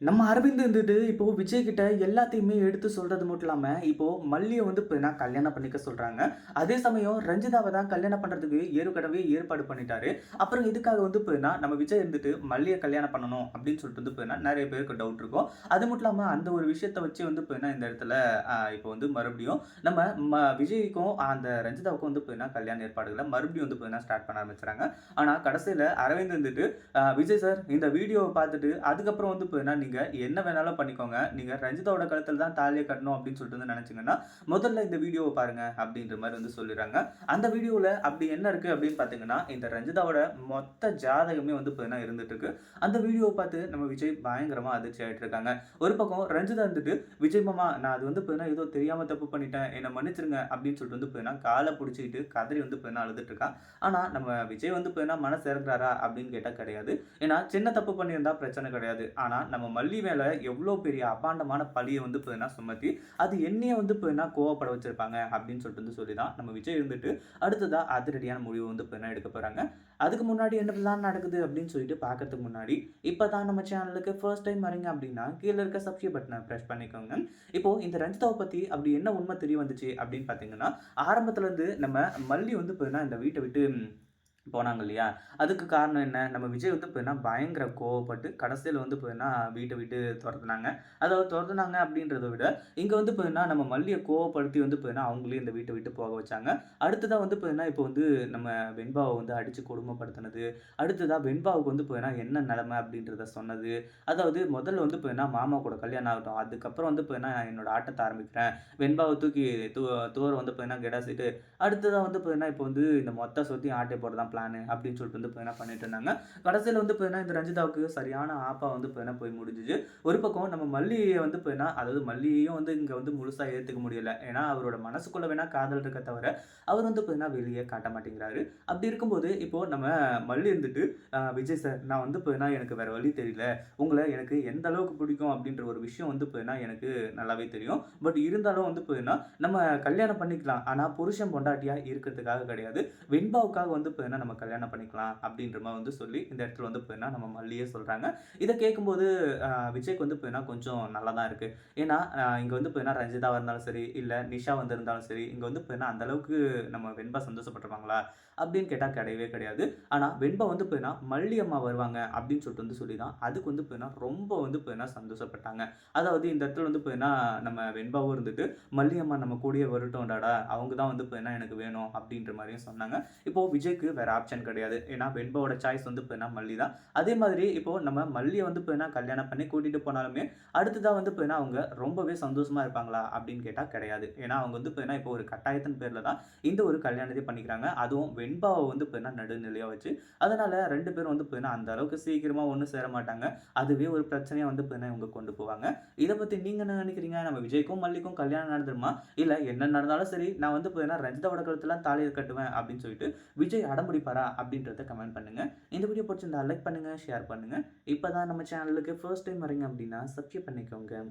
நம்ம அரவிந்த் இருந்துட்டு இப்போ விஜய் கிட்ட எல்லாத்தையுமே எடுத்து சொல்றது மட்டும் இல்லாம இப்போ மல்லியை வந்து இப்போ கல்யாணம் பண்ணிக்க சொல்றாங்க. அதே சமயம் ரஞ்சிதாவை தான் கல்யாணம் பண்றதுக்கு ஏற்கனவே ஏற்பாடு பண்ணிட்டாரு. அப்புறம் இதுக்காக வந்து இப்போ நம்ம விஜய் இருந்துட்டு மல்லியை கல்யாணம் பண்ணணும் அப்படின்னு சொல்லிட்டு வந்து இப்போ நிறைய பேருக்கு டவுட் இருக்கும். அது மட்டும் இல்லாம அந்த ஒரு விஷயத்தை வச்சு வந்து இப்போ இந்த இடத்துல இப்போ வந்து மறுபடியும் நம்ம ம- விஜய்க்கும் அந்த ரஞ்சிதாவுக்கும் வந்து இப்போ கல்யாண ஏற்பாடுகளை மறுபடியும் வந்து இப்போ ஸ்டார்ட் பண்ண ஆரம்பிச்சுறாங்க. ஆனா கடைசியில அரவிந்த் வந்துட்டு விஜய் சார் இந்த வீடியோவை பார்த்துட்டு அதுக்கப்புறம் வந்து இப்போ நீங்கள் என்ன வேணாலும் பண்ணிக்கோங்க. நீங்கள் ரஞ்சிதோட கழுத்தில் தான் தாலியை கட்டணும் அப்படின்னு சொல்லிட்டு வந்து நினச்சிங்கன்னா முதல்ல இந்த வீடியோவை பாருங்கள் அப்படின்ற மாதிரி வந்து சொல்லிடுறாங்க. அந்த வீடியோவில் அப்படி என்ன இருக்குது அப்படின்னு பார்த்தீங்கன்னா இந்த ரஞ்சிதாவோட மொத்த ஜாதகமே வந்து இப்போ இருந்துட்டு இருக்கு. அந்த வீடியோவை பார்த்து நம்ம விஜய் பயங்கரமாக அதிர்ச்சி ஆகிட்டு இருக்காங்க. ஒரு பக்கம் ரஞ்சிதா இருந்துட்டு விஜய் மாமா நான் அது வந்து இப்போ ஏதோ தெரியாமல் தப்பு பண்ணிட்டேன். என்னை மன்னிச்சிருங்க. அப்படின்னு சொல்லிட்டு வந்து இப்போ காலை பிடிச்சிக்கிட்டு கதறி வந்து இப்போ அழுதுட்டு இருக்கான் ஆனால் நம்ம விஜய் வந்து இப்போ மனசு இறங்குறாரா அப்படின்னு கேட்டால் கிடையாது. ஏன்னா சின்ன தப்பு பண்ணியிருந்தா பிரச்சனை கிடையாது. ஆனால் நம்ம மல்லி மேலே எவ்வளோ பெரிய அபாண்டமான பழியை வந்து பார்த்தீங்கன்னா சுமத்தி அது என்னையே வந்து இப்போ என்ன கோவப்பட வச்சிருப்பாங்க அப்படின்னு சொல்லிட்டு வந்து சொல்லி தான் நம்ம விஜய் இருந்துட்டு அடுத்ததாக அதிரடியான முடிவு வந்து பார்த்தீங்கன்னா எடுக்க போகிறாங்க அதுக்கு முன்னாடி என்னெல்லாம் நடக்குது அப்படின்னு சொல்லிட்டு பார்க்கறதுக்கு முன்னாடி இப்போ தான் நம்ம சேனலுக்கு ஃபர்ஸ்ட் டைம் வரீங்க அப்படின்னா கீழே இருக்க சப்ஸ்கிரைப் பட்டனை ப்ரெஸ் பண்ணிக்கோங்க. இப்போ இந்த ரஞ்சிதாவை பற்றி அப்படி என்ன உண்மை தெரிய வந்துச்சு அப்படின்னு பார்த்தீங்கன்னா ஆரம்பத்துலேருந்து நம்ம மல்லி வந்து பார்த்தீங்கன்னா இந்த வீட்டை விட்டு போனாங்க இல்லையா அதுக்கு காரணம் என்ன நம்ம விஜய் வந்து இப்போ என்ன பயங்கர கோவப்பட்டு கடைசியில் வந்து இப்போ என்ன வீட்டை விட்டு துரத்துனாங்க அதாவது துரத்துனாங்க அப்படின்றத விட இங்கே வந்து இப்போ என்ன நம்ம மல்லியை கோவப்படுத்தி வந்து இப்போ என்ன அவங்களே இந்த வீட்டை விட்டு போக வச்சாங்க அடுத்ததாக வந்து இப்போ என்ன இப்போ வந்து நம்ம வெண்பாவை வந்து அடித்து கொடுமைப்படுத்தினது அடுத்ததாக வெண்பாவுக்கு வந்து இப்போ என்ன என்ன நிலமை அப்படின்றத சொன்னது அதாவது முதல்ல வந்து இப்போ என்ன மாமா கூட கல்யாணம் ஆகட்டும் அதுக்கப்புறம் வந்து இப்போ என்ன என்னோட ஆட்டத்தை ஆரம்பிக்கிறேன் வெண்பாவை தூக்கி தூ தூர வந்து இப்போ என்ன கெடாசிட்டு அடுத்ததாக வந்து இப்போ என்ன இப்போ வந்து இந்த மொத்த சொத்தி ஆட்டை போடுறதான் பிளானு அப்படின்னு சொல்லிட்டு வந்து இப்போ என்ன பண்ணிட்டு இருந்தாங்க. கடைசியில் வந்து இப்போ என்ன இந்த ரஞ்சிதாவுக்கு சரியான ஆப்பா வந்து இப்போ என்ன போய் முடிஞ்சிச்சு. ஒரு பக்கம் நம்ம மல்லியை வந்து இப்போ என்ன அதாவது மல்லியையும் வந்து இங்கே வந்து முழுசாக ஏற்றுக்க முடியல. ஏன்னா அவரோட மனசுக்குள்ள வேணா காதல் இருக்க தவிர அவர் வந்து இப்போ என்ன வெளியே காட்ட மாட்டேங்கிறாரு. அப்படி இருக்கும்போது இப்போ நம்ம மல்லி இருந்துட்டு விஜய் சார் நான் வந்து இப்போ என்ன எனக்கு வேற வழி தெரியல. உங்களை எனக்கு எந்த அளவுக்கு பிடிக்கும்? அப்படின்ற ஒரு விஷயம் வந்து இப்போ என்ன எனக்கு நல்லாவே தெரியும். பட் இருந்தாலும் வந்து இப்போ என்ன நம்ம கல்யாணம் பண்ணிக்கலாம். ஆனால் புருஷன் பொண்டாட்டியாக இருக்கிறதுக்காக கிடையாது. வெண்பாவுக்காக வந்து இப்போ என்ன நம்ம கல்யாணம் பண்ணிக்கலாம் அப்படின்ற மாதிரி வந்து சொல்லி இந்த இடத்துல வந்து இப்போ நம்ம மல்லியே சொல்கிறாங்க இதை கேட்கும்போது விஜய்க்கு வந்து இப்போ கொஞ்சம் நல்லா தான் இருக்குது ஏன்னா இங்கே வந்து இப்போ ரஞ்சிதாக ரஞ்சிதாவாக இருந்தாலும் சரி இல்லை நிஷா வந்திருந்தாலும் சரி இங்கே வந்து இப்போ அந்தளவுக்கு அந்த அளவுக்கு நம்ம வெண்பா சந்தோஷப்பட்டிருப்பாங்களா அப்படின்னு கேட்டால் கிடையவே கிடையாது. ஆனால் வெண்பா வந்து இப்போ மல்லி அம்மா வருவாங்க அப்படின்னு சொல்லிட்டு வந்து சொல்லி தான் அதுக்கு வந்து இப்போ ரொம்ப வந்து இப்போ சந்தோஷப்பட்டாங்க. அதாவது இந்த இடத்துல வந்து இப்போ நம்ம வெண்பாவும் இருந்துட்டு மல்லி அம்மா நம்ம கூடிய வருட்டோம்டாடா அவங்க தான் வந்து இப்போ என்ன எனக்கு வேணும் அப்படின்ற மாதிரியும் சொன்னாங்க. இப்போது விஜய்க்கு வேற ஆப்ஷன் கிடையாது. ஏன்னா வெண்பாவோட சாய்ஸ் வந்து இப்போ மல்லி தான் அதே மாதிரி இப்போது நம்ம மல்லியை வந்து இப்போ என்ன கல்யாணம் பண்ணி கூட்டிகிட்டு போனாலுமே அடுத்ததாக வந்து இப்போ என்ன அவங்க ரொம்பவே சந்தோஷமாக இருப்பாங்களா அப்படின்னு கேட்டால் கிடையாது. ஏன்னா அவங்க வந்து இப்போ இப்போ ஒரு கட்டாயத்தின் பேரில் தான் இந்த ஒரு கல்யாணத்தை பண்ணிக்கிறாங்க. அதுவும் வெண்பாவை வந்து இப்போ என்ன நடுநிலையாக வச்சு. அதனால் ரெண்டு பேரும் வந்து இப்போ என்ன அந்த அளவுக்கு சீக்கிரமாக ஒன்று சேர மாட்டாங்க. அதுவே ஒரு பிரச்சனையாக வந்து இப்போ என்ன இவங்க கொண்டு போவாங்க. இதை பற்றி நீங்கள் என்ன நினைக்கிறீங்க? நம்ம விஜய்க்கும் மல்லிக்கும் கல்யாணம் நடந்துருமா? இல்லை என்ன நடந்தாலும் சரி நான் வந்து இப்போ என்ன ரஞ்சிதாவோட கழுத்துலாம் தாலியை கட்டுவேன் அப்படின்னு சொல்லிட்டு விஜய் பரா அப்படின்றத கமெண்ட் பண்ணுங்க. இந்த வீடியோ பிடிச்சிருந்தா லைக் பண்ணுங்க ஷேர் பண்ணுங்க. இப்போ தான் நம்ம சேனலுக்கு ஃபர்ஸ்ட் டைம் வரீங்க அப்படின்னா சப்ஸ்கிரைப் பண்ணிக்கோங்க.